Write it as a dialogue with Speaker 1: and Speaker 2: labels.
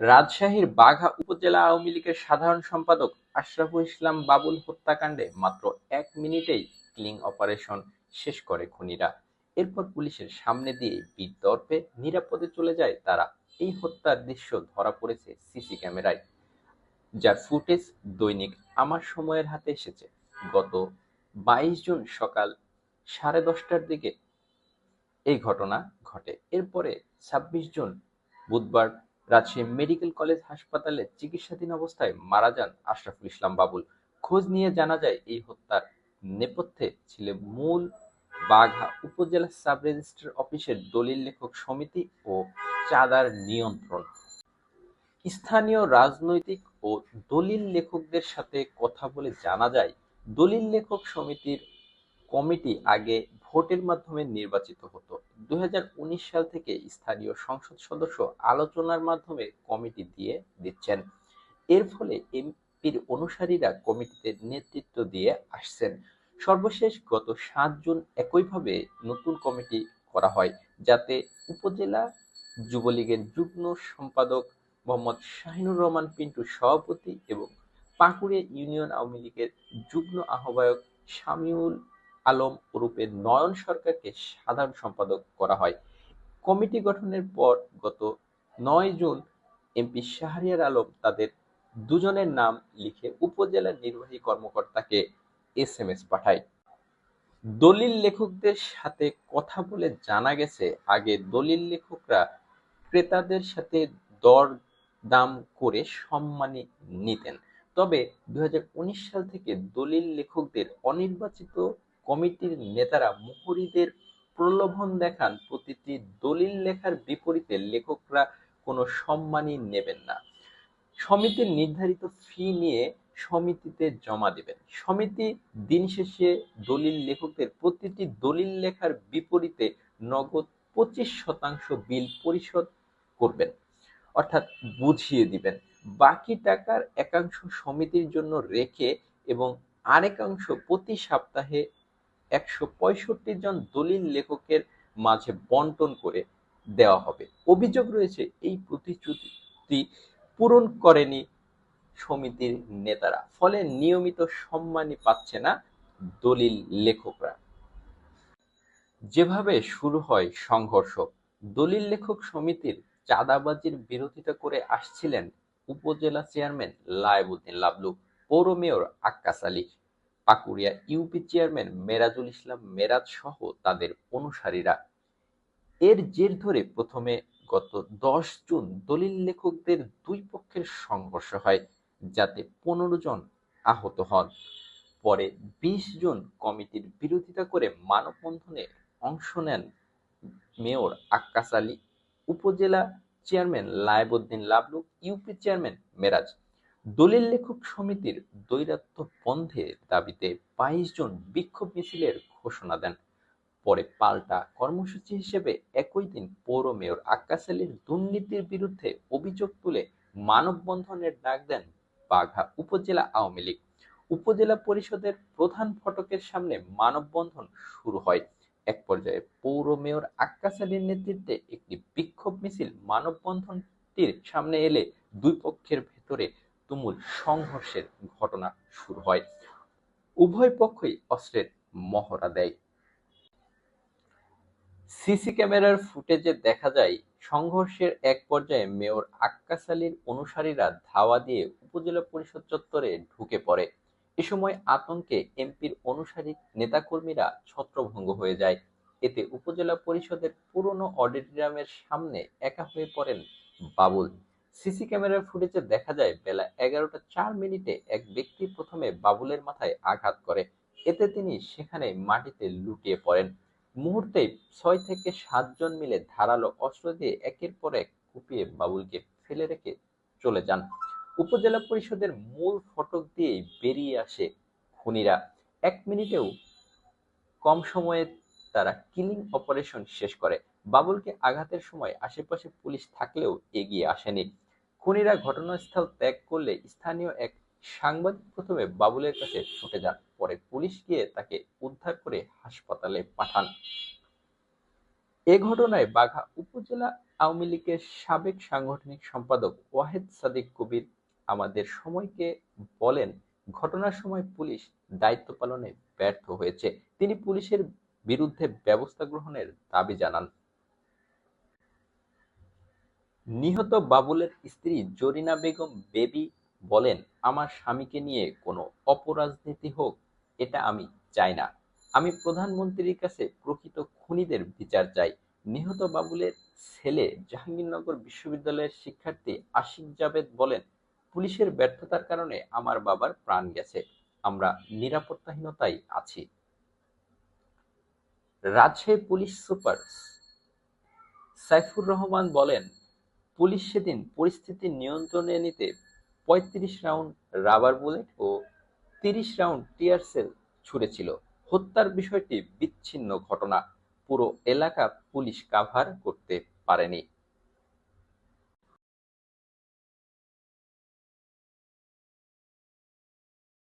Speaker 1: রাজশাহীর বাঘা উপজেলা আওয়ামী লীগের সাধারণ সম্পাদক আশরাফুল ইসলাম বাবুল হত্যাকাণ্ডে মাত্র এক মিনিটেই ক্লিং অপারেশন শেষ করে খুনিরা। এরপর পুলিশের সামনে দিয়ে বিতর্পে নিরাপদে চলে যায় তারা। এই হত্যার দৃশ্য ধরা পড়েছে সিসি ক্যামেরায়, যার ফুটেজ দৈনিক আমার সময়ের হাতে এসেছে। গত বাইশ জুন সকাল সাড়ে দশটার দিকে এই ঘটনা ঘটে। এরপরে ছাব্বিশ জুন বুধবার রাজশাহী মেডিকেল কলেজ হাসপাতালে চিকিৎসাধীন অবস্থায় মারা যান আশরাফুল ইসলাম বাবুল। খোঁজ নিয়ে জানা যায়, এই হত্যার নেপথ্যে ছিল মূল বাঘা উপজেলা সাব রেজিস্ট্রার অফিসের দলিল লেখক সমিতি ও চাঁদার নিয়ন্ত্রণ। স্থানীয় রাজনৈতিক ও দলিল লেখকদের সাথে কথা বলে জানা যায়, দলিল লেখক সমিতির কমিটি আগে ভোটের মাধ্যমে নির্বাচিত হতো। দুই সাল থেকে স্থানীয় সংসদ সদস্য আলোচনার মাধ্যমে কমিটি দিয়ে দিচ্ছেন। এর ফলে এমপির অনুসারীরা কমিটিতে নেতৃত্ব দিয়ে আসছেন। সর্বশেষ গত সাত জুন একইভাবে নতুন কমিটি করা হয়, যাতে উপজেলা যুবলীগের যুগ্ম সম্পাদক মোহাম্মদ শাহিনুর রহমান পিন্টু সভাপতি এবং পাকুড়ে ইউনিয়ন আওয়ামী লীগের যুগ্ম আহ্বায়ক শামিউল আলম ওরূপে নয়ন সরকারকে সাধারণ সম্পাদক করা হয়। কমিটি গঠনের পর গত নয় জুন এমপি শাহরিয়ার আলম তাদের দুজনের নাম লিখে উপজেলা নির্বাহী কর্মকর্তাকে এস এম এস পাঠায়। দলিল লেখকদের সাথে কথা বলে জানা গেছে, আগে দলিল লেখকরা ক্রেতাদের সাথে দর দাম করে সম্মানী নিতেন। তবে দু হাজার উনিশ সাল থেকে দলিল লেখকদের অনির্বাচিত কমিটির নেতারা মুহুরীদের প্রলোভন দেখান, প্রতিটি দলিল লেখার বিপরীতে লেখকরা কোনো সম্মানই নেবেন না। সমিতির নির্ধারিত ফি নিয়ে সমিতিতে জমা দেবেন। সমিতি দিন শেষে দলিল লেখকের প্রতিটি দলিল লেখার বিপরীতে নগদ পঁচিশ শতাংশ বিল পরিশোধ করবেন, অর্থাৎ বুঝিয়ে দিবেন। বাকি টাকার একাংশ সমিতির জন্য রেখে এবং আরেকাংশ প্রতি সপ্তাহে একশো পঁয়ষট্টি জন দলিল লেখকের মাঝে বন্টন করে দেওয়া হবে। অভিযোগ রয়েছে, এই প্রতিশ্রুতি পূরণ করেনি সমিতির নেতারা, ফলে নিয়মিত সম্মানই পাচ্ছে না দলিল লেখকরা। যেভাবে শুরু হয় সংঘর্ষ, দলিল লেখক সমিতির চাঁদাবাজির বিরোধিতা করে আসছিলেন উপজেলা চেয়ারম্যান লায়বুদ্দিন লাবলু, পৌর mayor Akkas Ali Pakuria UP chairman Merajul Islam Meraj সহ তাদের অনুসারীরা। এর জের ধরে প্রথমে গত দশ জুন দলিল লেখকদের দুই পক্ষের সংঘর্ষ হয়, যাতে পনেরো জন আহত হন। পরে বিশ জন কমিটির বিরোধিতা করে মানববন্ধনে অংশ নেন মেয়র আক্কাস আলী, উপজেলা chairman Laibuddin Lablu UP chairman Meraj দলিল লেখক সমিতির দৈরাত্য বন্ধের দাবিতে বাইশ জন বিক্ষোভ মিছিলের ঘোষণা দেন। পরে পাল্টা কর্মসূচি হিসেবে একই দিন পৌর মেয়র আক্কাস আলীর দুর্নীতির বিরুদ্ধে অভিযোগ তুলে মানববন্ধনের ডাক দেন বাঘা উপজেলা আওয়ামী লীগ। উপজেলা পরিষদের প্রধান ফটকের সামনে মানববন্ধন শুরু হয়। এক পর্যায়ে পৌর মেয়র আক্কাস আলীর নেতৃত্বে একটি বিক্ষোভ মিছিল মানববন্ধনটির সামনে এলে দুই পক্ষের ভেতরে তুমুল সংঘর্ষের ঘটনা শুরু হয়। উভয় পক্ষই অস্ত্রের মহড়া দেয়। সিসি ক্যামেরার ফুটেজে দেখা যায়, সংঘর্ষের এক পর্যায়ে মেয়র আক্কাস আলীর অনুসারীরা ধাওয়া দিয়ে উপজেলা পরিষদ চত্বরে ঢুকে পড়ে। এ সময় আতঙ্কে এমপির অনুসারী নেতাকর্মীরা ছত্রভঙ্গ হয়ে যায়। এতে উপজেলা পরিষদের পুরনো অডিটোরিয়ামের সামনে একা হয়ে পড়েন বাবুল। সিসি ক্যামেরার ফুটেজে দেখা যায়, বেলা এগারোটা চার মিনিটে এক ব্যক্তি প্রথমে বাবুলের মাথায় আঘাত করে। এতে তিনি সেখানে মাটিতে লুটিয়ে পড়েন। মুহূর্তে ছয় থেকে সাতজন মিলে ধারালো অস্ত্র দিয়ে একের পর এক কুপিয়ে বাবুলকে ফেলে রেখে চলে যান। উপজেলা পরিষদের মূল ফটক দিয়েই বেরিয়ে আসে খুনিরা। এক মিনিটেও কম সময়ে তারা কিলিং অপারেশন শেষ করে। বাবুলকে আঘাতের সময় আশেপাশে পুলিশ থাকলেও এগিয়ে আসেনি। খুনিরা ঘটনাস্থল ত্যাগ করলে স্থানীয় এক সাংবাদিক প্রথমে বাবুলের কাছে ছুটে যান, পরে পুলিশ গিয়ে তাকে উদ্ধার করে হাসপাতালে পাঠান। এ ঘটনায় বাঘা উপজেলা আওয়ামী লীগের সাবেক সাংগঠনিক সম্পাদক ওয়াহেদ সাদিক কবির আমাদের সময়কে বলেন, ঘটনার সময় পুলিশ দায়িত্ব পালনে ব্যর্থ হয়েছে। তিনি পুলিশের বিরুদ্ধে ব্যবস্থা গ্রহণের দাবি জানান। নিহত বাবুলের স্ত্রী জরিনা বেগম বেবি বলেন, আমার স্বামীকে নিয়ে কোনো অপরাজনীতি হোক, এটা আমি চাই না। আমি প্রধানমন্ত্রীর কাছে প্রকৃত খুনিদের বিচার চাই। নিহত বাবুলের ছেলে জাহাঙ্গীরনগর বিশ্ববিদ্যালয়ের শিক্ষার্থী আশিক জাবেদ বলেন, পুলিশের ব্যর্থতার কারণে আমার বাবার প্রাণ গেছে। আমরা নিরাপত্তাহীনতায় আছি। রাজশাহী পুলিশ সুপার সাইফুর রহমান বলেন পুলিশ সেদিন পরিস্থিতি নিয়ন্ত্রণে নিতে পঁয়ত্রিশ রাউন্ড রাবার বুলেট ও তিরিশ রাউন্ড টিয়ার সেল ছুড়েছিল। হত্যার বিষয়টি বিচ্ছিন্ন ঘটনা। পুরো এলাকা পুলিশ কাভার করতে পারেনি।